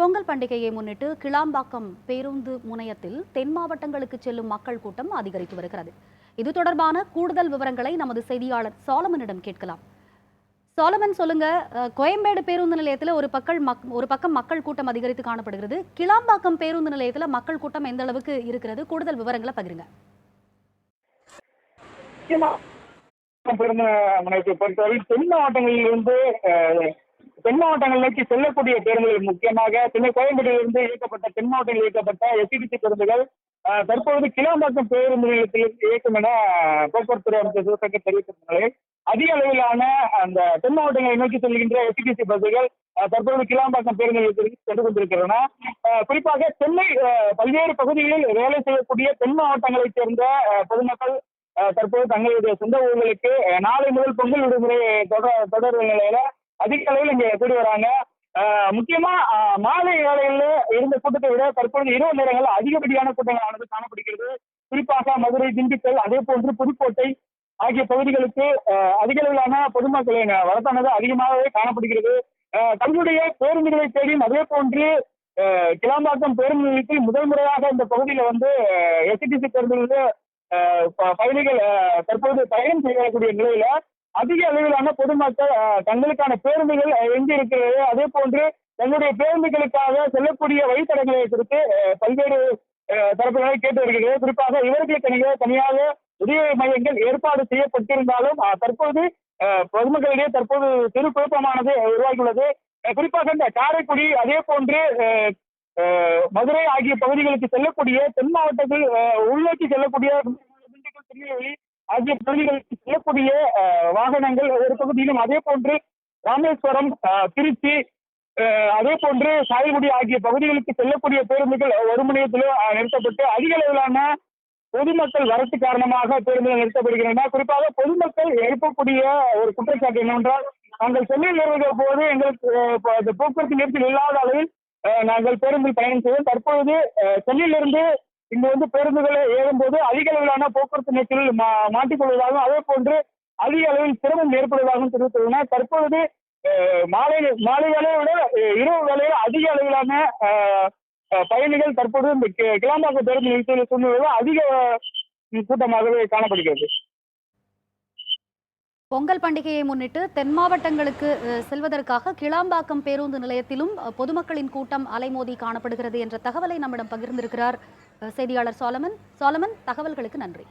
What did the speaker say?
பொங்கல் பண்டிகையை முன்னிட்டு கிளாம்பாக்கம் பேருந்து முனையத்தில் தென் மாவட்டங்களுக்கு செல்லும் மக்கள் கூட்டம் அதிகரித்து வருகிறது. இது தொடர்பான கூடுதல் விவரங்களை நமது செய்தியாளர் சோலமனிடம் கேட்கலாம். சோலமன் சொல்லுங்க. கோயம்பேடு பேருந்து நிலையத்தில் ஒரு பக்கம் மக் ஒரு பக்கம் மக்கள் கூட்டம் அதிகரித்து காணப்படுகிறது. கிளாம்பாக்கம் பேருந்து நிலையத்தில் மக்கள் கூட்டம் எந்த அளவுக்கு இருக்கிறது? கூடுதல் விவரங்களை பகிருங்க. முக்கியமா பொறுத்தவரை தென் மாவட்டங்களிலிருந்து தென் மாவட்டங்கள் நோக்கி செல்லக்கூடிய பேருந்துகள் முக்கியமாக சென்னை கோயம்பேட்டில் இருந்து இயக்கப்பட்ட தென் மாவட்டங்களில் இயக்கப்பட்ட எஸ்டிடிசி பேருந்துகள் தற்போது கிளாம்பாக்கம் பேருந்து இயக்கும் என போக்குவரத்து அமைச்சர் சிவசங்கர் தெரிவித்திருந்த நிலையில் அதிக அளவிலான அந்த தென் மாவட்டங்களை நோக்கி செல்கின்ற எஸ்டிபிசி பஸ்ஸுகள் தற்போது கிளாம்பாக்கம் பேருந்து நிலையத்திற்கு சென்று கொண்டிருக்கின்றன. அஹ், குறிப்பாக சென்னை பல்வேறு பகுதிகளில் வேலை செய்யக்கூடிய தென் மாவட்டங்களைச் சேர்ந்த பொதுமக்கள் அஹ் தற்போது தங்களுடைய சொந்த ஊர்களுக்கு நாளை முதல் பொங்கல் விடுமுறை தொடர் தொடர் நிலையில அதிக அளவில் இங்க கூடி வராங்க. முக்கியமா மாலை வேலையில இருந்த கூட்டத்தை விட தற்பொழுது இரவு நேரங்களில் அதிகப்படியான கூட்டங்களானது காணப்படுகிறது. குறிப்பாக மதுரை திண்டுக்கல் அதே போன்று புதுக்கோட்டை ஆகிய பகுதிகளுக்கு அதிக அளவிலான பொதுமக்களின் வரத்தானது அதிகமாகவே காணப்படுகிறது. தங்களுடைய பேருந்துகளை தேடியும் அதே போன்று கிளாம்பாக்கம் பேருந்து நிலையத்தில் முதல் முறையாக இந்த பகுதியில வந்து எஸ்டிசி பேருந்துகளில் ப- பயணிகள் தற்போது பயணம் செய்யக்கூடிய நிலையில அதிக அளவிலான பொதுமக்கள் தங்களுக்கான பேருந்துகள் எங்கு இருக்கிறது அதே போன்று தங்களுடைய பேருந்துகளுக்காக செல்லக்கூடிய வழித்தடங்களை குறித்து பல்வேறு தரப்புகளை கேட்டு வருகிறது. குறிப்பாக இவர்களுக்கு தனியாக தனியாக உதவி மையங்கள் ஏற்பாடு செய்யப்பட்டிருந்தாலும் தற்போது பொதுமக்களிடையே தற்போது சிறு குழப்பமானது உருவாகியுள்ளது. குறிப்பாக இந்த காரைக்குடி அதே போன்று மதுரை ஆகிய பகுதிகளுக்கு செல்லக்கூடிய தென் மாவட்டத்தில் உள்நோக்கி செல்லக்கூடிய திருநெல்வேலி ஆகிய பகுதிகளுக்கு செல்லக்கூடிய வாகனங்கள் ஒரு பகுதியிலும் அதே போன்று ராமேஸ்வரம் திருச்சி அதே போன்று சாயல்குடி ஆகிய பகுதிகளுக்கு செல்லக்கூடிய பேருந்துகள் ஒரு முனையத்திலும் நிறுத்தப்பட்டு அதிக அளவிலான பொதுமக்கள் வரத்து காரணமாக பேருந்துகள் நிறுத்தப்படுகின்றன. குறிப்பாக பொதுமக்கள் எழுப்பக்கூடிய ஒரு குற்றச்சாட்டு என்னவென்றால் நாங்கள் சென்னையில் வருகிற போது எங்களுக்கு போக்குவரத்து நெரிசல் இல்லாத அளவில் அஹ், நாங்கள் பேருந்தில் பயணம் செய்வோம் தற்பொழுது சென்னையிலிருந்து இங்கு வந்து பேருந்துகளை ஏறும்போது அதிக அளவிலான போக்குவரத்து நெரிசலில் மா- மாட்டிக்கொள்வதாகவும் அதே போன்று அதிக அளவில் சிரமம் ஏற்படுவதாகவும் தெரிவித்துள்ளனர் தற்பொழுது மாலை மாலை வேலையை விட இரவு வேலையில் அதிக அளவிலான பயணிகள் தற்போது இந்த கி- கிளாம்பாக்கம் பேருந்து நிலையத்தில் சூழ்நிலை அதிக கூட்டமாகவே காணப்படுகிறது. பொங்கல் பண்டிகையை முன்னிட்டு தென் மாவட்டங்களுக்கு செல்வதற்காக கிளாம்பாக்கம் பேருந்து நிலையத்திலும் பொதுமக்களின் கூட்டம் அலைமோதி காணப்படுகிறது என்ற தகவலை நம்மிடம் பகிர்ந்திருக்கிறார் செய்தியாளர் சோலமன். சோலமன் தகவல்களுக்கு நன்றி.